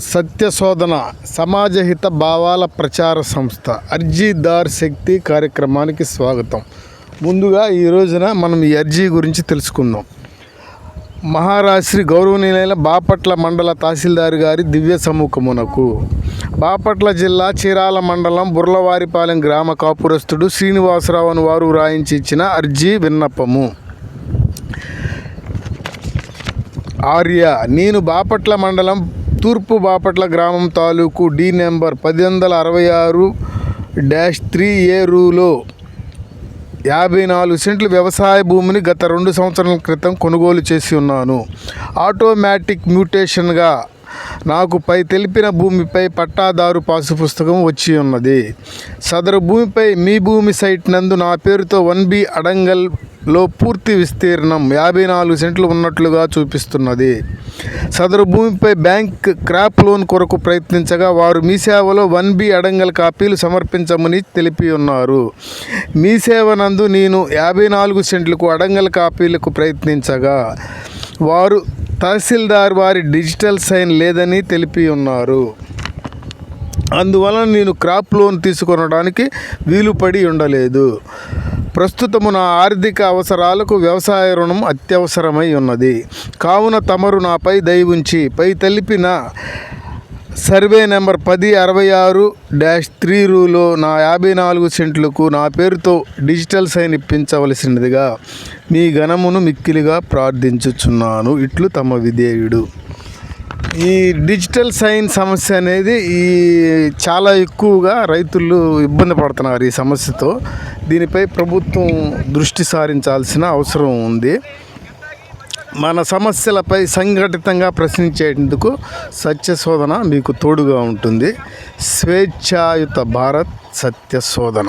సత్యశోధన సమాజహిత భావాల ప్రచార సంస్థ అర్జీదార్ శక్తి కార్యక్రమానికి స్వాగతం. ముందుగా ఈ రోజున మనం ఈ అర్జీ గురించి తెలుసుకుందాం. మహారాశ్రీ గౌరవనీయులైన బాపట్ల మండల తహసీల్దార్ గారి దివ్య సముఖమునకు. బాపట్ల జిల్లా చీరాల మండలం బుర్లవారిపాలెం గ్రామ కాపురస్తుడు శ్రీనివాసరావు అని వారు రాయించి ఇచ్చిన అర్జీ విన్నపము. ఆర్య నేను బాపట్ల మండలం తూర్పు బాపట్ల గ్రామం తాలూకు డి నెంబర్ పది వందల అరవై ఆరు డాష్ త్రీ ఏ రూలో యాభై నాలుగు సెంట్లు వ్యవసాయ భూమిని గత రెండు సంవత్సరాల క్రితం కొనుగోలు చేసి ఉన్నాను. ఆటోమేటిక్ మ్యూటేషన్గా నాకు పై తెలిపిన భూమిపై పట్టాదారు పాసు పుస్తకం వచ్చి ఉన్నది. సదరు భూమిపై మీ భూమి సైట్ నందు నా పేరుతో వన్ బి లో పూర్తి విస్తీర్ణం యాభై నాలుగు సెంట్లు ఉన్నట్లుగా చూపిస్తున్నది. సదరు భూమిపై బ్యాంక్ క్రాప్ లోన్ కొరకు ప్రయత్నించగా వారు మీ సేవలో వన్ బి అడంగల్ కాపీలు సమర్పించమని తెలిపి ఉన్నారు మీ సేవ నందు నేను యాభై నాలుగు సెంట్లకు అడంగల్ కాపీలకు ప్రయత్నించగా వారు తహసీల్దార్ వారి డిజిటల్ సైన్ లేదని తెలిపి ఉన్నారు అందువలన నేను క్రాప్ లోన్ తీసుకొనడానికి వీలుపడి ఉండలేదు. ప్రస్తుతము నా ఆర్థిక అవసరాలకు వ్యవసాయ రుణం అత్యవసరమై ఉన్నది. కావున తమరు నాపై దయవుంచి పై తెలిపిన సర్వే నెంబర్ పది అరవై ఆరు డాష్ త్రీ రూలో నా యాభై నాలుగు సెంట్లకు నా పేరుతో డిజిటల్ సైన్ ఇప్పించవలసినదిగా మీ ఘనమును మిక్కిలిగా ప్రార్థించుచున్నాను. ఇట్లు తమ విధేయుడు. ఈ డిజిటల్ సైన్ సమస్య అనేది ఈ చాలా ఎక్కువగా రైతులు ఇబ్బంది పడుతున్నారు ఈ సమస్యతో. దీనిపై ప్రభుత్వం దృష్టి సారించాల్సిన అవసరం ఉంది. మన సమస్యలపై సంఘటితంగా ప్రశ్నించేందుకు సత్యశోధన మీకు తోడుగా ఉంటుంది. స్వేచ్ఛాయుత భారత్ సత్యశోధన